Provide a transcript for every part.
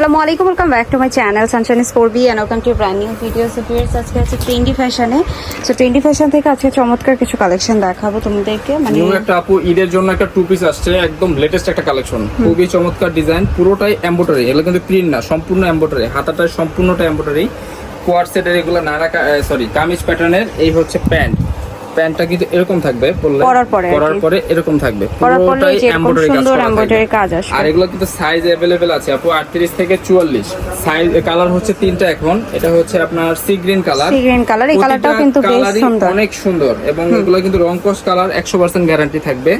আসসালামু আলাইকুম welcome back to my channel sunshine sport B and welcome to brand new video so viewers আজকে আছে trendy ফ্যাশনে so trendy fashion থেকে আজকে চমৎকার কিছু কালেকশন দেখাবো তোমাদেরকে মানে নিউ একটা আপু ঈদের জন্য একটা টু পিস আসছে একদম লেটেস্ট একটা কালেকশন খুবই চমৎকার ডিজাইন পুরোটাই এমব্রয়ডারি এগুলো কিন্তু প্রিন্ট না সম্পূর্ণ এমব্রয়ডারি হাতাটায় সম্পূর্ণটা এমব্রয়ডারি কোয়ার সেটের এগুলো নানা সরি কামিজ প্যাটার্নের এই হচ্ছে প্যান্ট প্যান্টটা কিন্তু এরকম থাকবে পরলে। পরার পরে পরার পরে এরকম থাকবে। পুরোটাই এমব্রয়ডারি কাজ সুন্দর এমব্রয়ডারি কাজ আসবে। আর এগুলো কিন্তু সাইজ অ্যাভেলেবেল আছে আপু আটত্রিশ থেকে চুয়াল্লিশ। সাইজ কালার হচ্ছে তিনটা এখন। এটা হচ্ছে আপনার sea green colour sea green colour এই কালারটাও কিন্তু বেশ সুন্দর। অনেক সুন্দর এবং এগুলো কিন্তু রং কস কালার একশো পার্সেন্ট গ্যারান্টি থাকবে।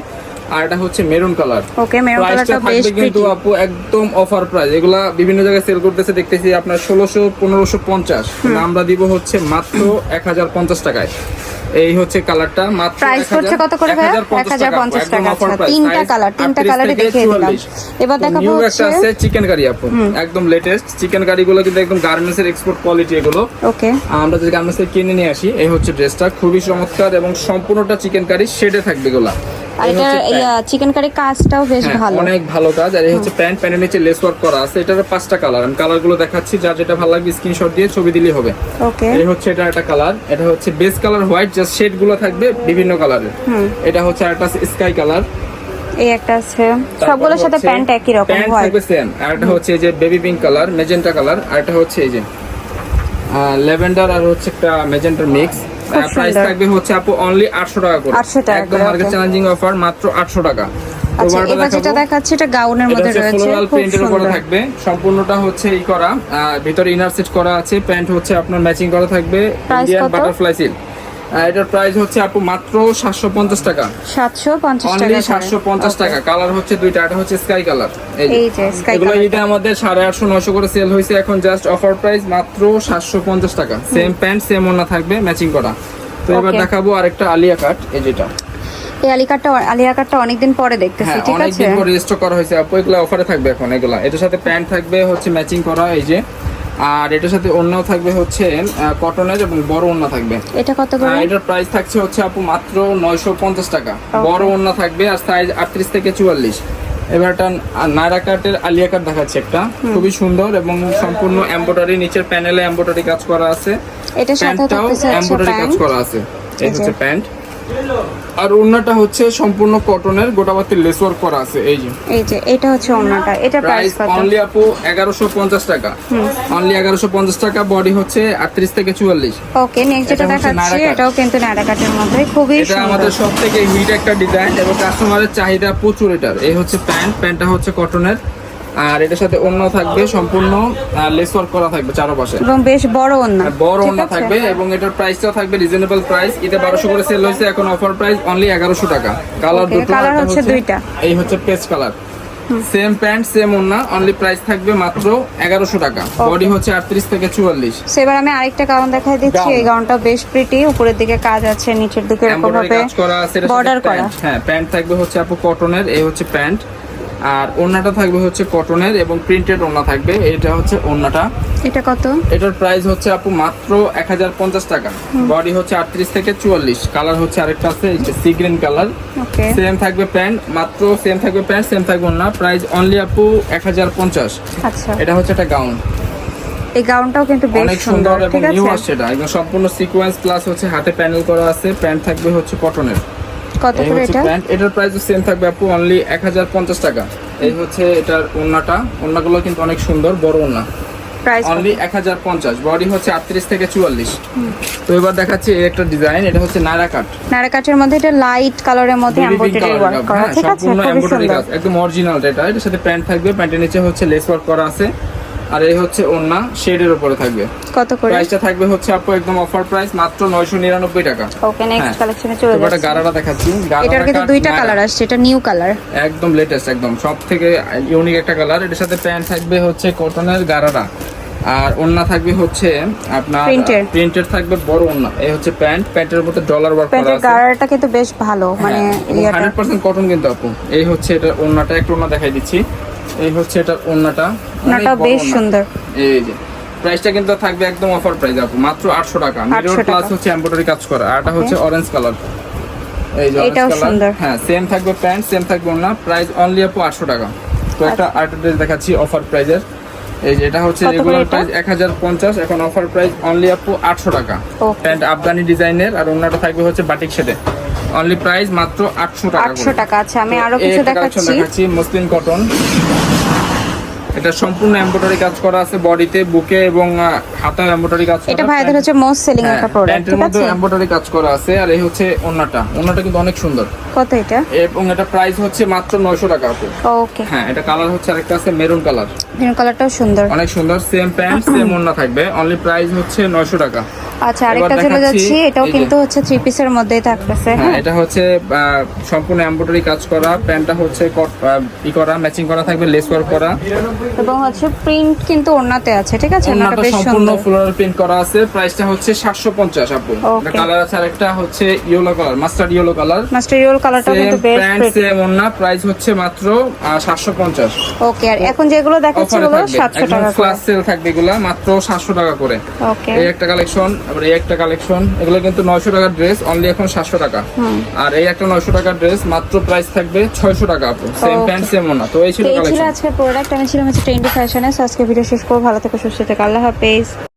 আর এটা হচ্ছে মেরুন কালার ওকে মেরুন কালারটা বেশ কিন্তু আপু একদম অফার প্রাইস এগুলা বিভিন্ন জায়গায় সেল করতেছে দেখতেছি আপনার ষোলোশো পনেরোশো পঞ্চাশ। আমরা দিব হচ্ছে মাত্র এক হাজার পঞ্চাশ টাকায়। এই হচ্ছে কালারটা মাত্র প্রাইস পড়ছে কত করে ভাই 1050 টাকা। আচ্ছা তিনটা কালার তিনটা কালারে দেখিয়ে দিলাম এবার দেখাবো নিউ একটা আছে চিকেন কারি আপু। একদম লেটেস্ট চিকেন কারি গুলো কিন্তু একদম গার্মেন্টস এর এক্সপোর্ট কোয়ালিটি এগুলো। ওকে আমরা যদি গার্মেন্টস থেকে কিনে নিয়ে আসি এই হচ্ছে ড্রেসটা খুবই চমৎকার এবং সম্পূর্ণটা চিকেন কারি শেডে থাকবে এগুলা। আর। চিকেন কারি কাজটাও বেশ হ্যাঁ, ভালো। অনেক ভালো কাজ। আর এই হচ্ছে প্যান্ট প্যান্টের নিচে লেস ওয়ার্ক করা আছে এটার পাঁচটা কালার আমি দেখাচ্ছি যার যেটা ভালো লাগবে স্ক্রিনশট দিয়ে ছবি দিলেই হবে। ওকে এই হচ্ছে এটা একটা কালার এটা হচ্ছে বেস কালার হোয়াইট জাস্ট শেডগুলো থাকবে বিভিন্ন কালারের এটা হচ্ছে একটা স্কাই কালার এই একটা আছে। সবগুলোর সাথে প্যান্ট একই রকম প্যান্ট থাকবে সেম আর একটা হচ্ছে যে baby pink colour magenta colour আর একটা হচ্ছে এই যে আর হচ্ছে একটা মেজেন্টার মিক্স প্রাইস থাকবে হচ্ছে আপু অনলি 800 টাকা করে। 800 টাকা একদম মার্কেট চ্যালেঞ্জিং অফার মাত্র 800 টাকা। আচ্ছা এবার যেটা দেখাবো। এটা গাউনের মধ্যে হচ্ছে রয়েছে প্রিন্টের উপরে থাকবে। সম্পূর্ণটা হচ্ছে এই করা। ভিতরে ইনার সেট করা আছে প্যান্ট হচ্ছে আপনার ম্যাচিং করা থাকবে ইন্ডিয়ান বাটারফ্লাই সিল্ক এটার প্রাইস হচ্ছে আপু মাত্র 750 টাকা। সাতশো পঞ্চাশ অনলি টাকা 750 টাকা। কালার হচ্ছে দুইটা এটা হচ্ছে স্কাই কালার এই যে। স্কাই কালার আমাদের সাড়ে আটশো নয়শো করে সেল হয়েছে এখন জাস্ট অফার প্রাইস মাত্র সাতশো পঞ্চাশ টাকা। সেম প্যান্ট সেম ওনা থাকবে ম্যাচিং করা। তো এবার দেখাবো আরেকটা আলিয়া কাট এই যেটা। এই আলিকারটা আলিয়া কাটটা অনেকদিন পরে দেখতেছি হ্যাঁ ঠিক আছে? অনেকদিন পরে রেজিস্টার করা হয়েছে। আপু এগুলো অফারে থাকবে এখন এগুলা। এটার সাথে প্যান্ট থাকবে হচ্ছে ম্যাচিং করা এই যে। আর এটার সাথে অন্যও থাকবে হচ্ছে কটনের এবং বড় ওন্না থাকবে। এটা কত করে? এটার প্রাইস থাকছে হচ্ছে আপু মাত্র নয়শো পঞ্চাশ টাকা। বড় ওন্না থাকবে আর সাইজ আটত্রিশ থেকে চুয়াল্লিশ। এবার একটা নায়রা কাটের আলিয়া কাট দেখাচ্ছে একটা। খুবই সুন্দর এবং সম্পূর্ণ এমব্রয়ডারি নিচের প্যানেলে এমব্রয়ডারি কাজ করা আছে। এটার সাথে এমব্রয়ডারি কাজ করা আছে। এই হচ্ছে প্যান্ট আর ওন্নাটা হচ্ছে সম্পূর্ণ কটনের গোটাবাতির লেস ওয়ার্ক করা আছে এই যে। এই যে এটা হচ্ছে ওড়নাটা এটা প্রাইস কত? অনলি আপু এগারোশো পঞ্চাশ টাকা। অনলি এগারোশো পঞ্চাশ টাকা বডি হচ্ছে আটত্রিশ থেকে চুয়াল্লিশ। ওকে নেক্সট যেটা দেখাচ্ছি এটাও কিন্তু নায়রা কাটের মধ্যে খুবই সুন্দর। এটা আমাদের সব থেকে হিট একটা ডিজাইন এবং কাস্টমারের চাহিদা প্রচুর এটার। এই হচ্ছে প্যান্ট প্যান্টটা হচ্ছে কটনের আর এটার সাথে অন্য থাকবে সম্পূর্ণ লেস ওয়ার্ক করা থাকবে চারপাশে। এবং বেশ বড় ওড়না। বড় অন্য থাকবে এবং এটার প্রাইসটাও থাকবে রিজনেবল প্রাইস এটা বারোশো করে সেল হয়েছে এখন অফার প্রাইস অনলি এগারোশো টাকা। কালার দুটো একটা হচ্ছে দুইটা। এই হচ্ছে paste colour same pant same ওন্না অনলি প্রাইস থাকবে মাত্র এগারোশো টাকা। বডি হচ্ছে আটত্রিশ থেকে চুয়াল্লিশ। So, এবার আমি আরেকটা গাউন দেখাই দিচ্ছি। এই গাউনটা বেশ প্রিটি উপরের দিকে কাজ আছে নিচের দিকে এরকম ভাবে বর্ডার করা হ্যাঁ প্যান্ট থাকবে হচ্ছে আপু কটনের এই হচ্ছে প্যান্ট আর ওড়নাটা থাকবে হচ্ছে কটনের এবং প্রিন্টেড ওড়না থাকবে। এটা হচ্ছে ওড়নাটা। এটা কত? এটার প্রাইস হচ্ছে আপু মাত্র এক হাজার পঞ্চাশ টাকা। বডি হচ্ছে আটত্রিশ থেকে চুয়াল্লিশ। কালার হচ্ছে আরেকটা আছে sea green colour okay same থাকবে প্যান্ট মাত্র সেম থাকবে প্যান্ট সেম থাকবে ওড়না। প্রাইস অনলি আপু এক হাজার পঞ্চাশ। আচ্ছা। এটা হচ্ছে একটা গাউন এই গাউনটাও কিন্তু বেশ অনেক সুন্দর এবং নিউ আসছে এটা। একদম সম্পূর্ণ সিকোয়েন্স প্লাস হচ্ছে হাতে প্যানেল করা আছে। প্যান্ট থাকবে হচ্ছে কটনের কত করে এটা? প্যান্ট এটার প্রাইস সেম থাকবে আপু অনলি এক হাজার পঞ্চাশ টাকা। এই হচ্ছে এটার ওন্নাটা। ওন্নাগুলো কিন্তু অনেক সুন্দর বড় ওন্না। প্রাইস অনলি এক হাজার পঞ্চাশ বডি হচ্ছে আটত্রিশ থেকে চুয়াল্লিশ। তো এবার দেখাচ্ছি একটা ডিজাইন এটা হচ্ছে নায়রা কাট কাঠের মধ্যে এটা লাইট কালারের মধ্যে এমব্রয়ডারি ওয়ার্ক করা। হ্যাঁ ঠিক আছে এমব্রয়ডারি সুন্দর। একদম অরিজিনাল এটা এটার সাথে প্যান্ট থাকবে প্যান্টের নিচে হচ্ছে লেস ওয়ার্ক করা আছে। আর এই হচ্ছে ওন্না শেডের উপরে থাকবে। কত করে? প্রাইসটা থাকবে হচ্ছে আপু একদম অফার প্রাইস মাত্র নয়শো নিরানব্বই টাকা। ওকে নেক্সট হ্যাঁ। কালেকশনে চলে যাচ্ছে। গারাটা দেখাচ্ছি। এটার কিন্তু দুইটা কালার আসছে এটা নিউ কালার একদম লেটেস্ট একদম। সব থেকে ইউনিক একটা কালার এটার সাথে প্যান্ট থাকবে হচ্ছে কটনের গারারা। আর ওন্না থাকবে হচ্ছে আপনার। প্রিন্টেড থাকবে বড় ওন্না এই হচ্ছে প্যান্ট প্যান্টের মধ্যে ডলার ওয়ার্ক করা আছে। গাড়াটা কিন্তু বেশ ভালো মানে ইয়েটা। হান্ড্রেড পার্সেন্ট কটন কিন্তু আপু। এই হচ্ছে এটা ওন্নাটা একটু ওন্না দেখাই দিচ্ছি। এই হচ্ছে এটা ওন্নাটা ওন্নাটা বড় বেশ সুন্দর। এই যে প্রাইসটা কিন্তু থাকবে একদম অফার প্রাইস আপু মাত্র আটশো টাকা। মিরর প্লাস হচ্ছে এমব্রয়ডারি কাজ করা আর এটা হচ্ছে অরেঞ্জ কালার এই যে এটাও সুন্দর। হ্যাঁ সেম থাকবে প্যান্ট সেম থাকবে ওন্না প্রাইস অনলি আপু আটশো টাকা। তো একটা আচ্ছা। আর্ট ড্রেস দেখাচ্ছি অফার প্রাইজের এই যে এটা হচ্ছে রেগুলার প্রাইস এক হাজার পঞ্চাশ এখন অফার প্রাইস অনলি আপু আটশো টাকা। প্যান্ট আফগানি ডিজাইনের আর অন্যটা থাকবে হচ্ছে বাটিক শেডে অনলি প্রাইস মাত্র আটশো টাকা আটশো করে। টাকা আচ্ছা আমি আরও কিছু দেখাচ্ছি। দেখাচ্ছি মসলিন কটন এটা সম্পূর্ণ এমব্রয়ডারি কাজ করা আছে বডিতে বুকে এবং হাতায় এমব্রয়ডারি কাজ করা এটা ভাইদের হচ্ছে মোস্ট সেলিং হ্যাঁ, একটা প্রোডাক্ট ঠিক আছে? এমব্রয়ডারি কাজ করা আছে আর এই হচ্ছে ওন্নাটা। ওন্নাটা কিন্তু অনেক সুন্দর। কত এটা? এবং এটা প্রাইস হচ্ছে মাত্র নয়শো টাকা আপু ওকে হ্যাঁ এটা কালার হচ্ছে আরেকটা আছে মেরুন কালার গ্রিন কালারটাও সুন্দর। অনেক সুন্দর সেম প্যান্ট সেম ওন্না থাকবে। অনলি প্রাইস হচ্ছে নয়শো টাকা। আচ্ছা আরেকটা চলে যাচ্ছি এটাও কিন্তু হচ্ছে থ্রি পিসের মধ্যেই থাকতেছে হ্যাঁ হ্যাঁ? এটা হচ্ছে সম্পূর্ণ এমব্রয়ডারি কাজ করা। প্যান্টটা হচ্ছে ই করা ম্যাচিং করা থাকবে লেস ওয়ার্ক করা। এবং হচ্ছে প্রিন্ট কিন্তু ওড়নাতে আছে ঠিক আছে? ওড়নাটা বেশ সম্পূর্ণ ফ্লোরাল প্রিন্ট করা আছে। প্রাইসটা হচ্ছে সাতশো পঞ্চাশ আপু। Okay. কালার আছে আরেকটা হচ্ছে yellow colour mustard yellow colour mustard yellow কালারটাও সেম কিন্তু বেশ প্যান্ট সেম ওন্না প্রাইস হচ্ছে মাত্র সাতশো পঞ্চাশ। ওকে আর এখন যেগুলো দেখাচ্ছি থাকবে। সাতশো টাকা করে। ফ্লাশ সেল থাকবে এগুলা মাত্র সাতশো টাকা করে। ওকে এই একটা কালেকশন আবার এই একটা কালেকশন এগুলো কিন্তু নয়শো টাকার ড্রেস অনলি এখন সাতশো টাকা। আর এই একটা নয়শো টাকার ড্রেস মাত্র প্রাইস থাকবে ছয়শো টাকা আপু। সেম প্যান্ট সেম ওনা তো এই ছিল কালেকশন আজকের প্রোডাক্ট আমি ছিলাম হচ্ছে ট্রেন্ডি ফ্যাশনে। আজকে ভিডিও শেষ করব। ভালো থেকে সুস্থ থেকে। আল্লাহ হাফেজ।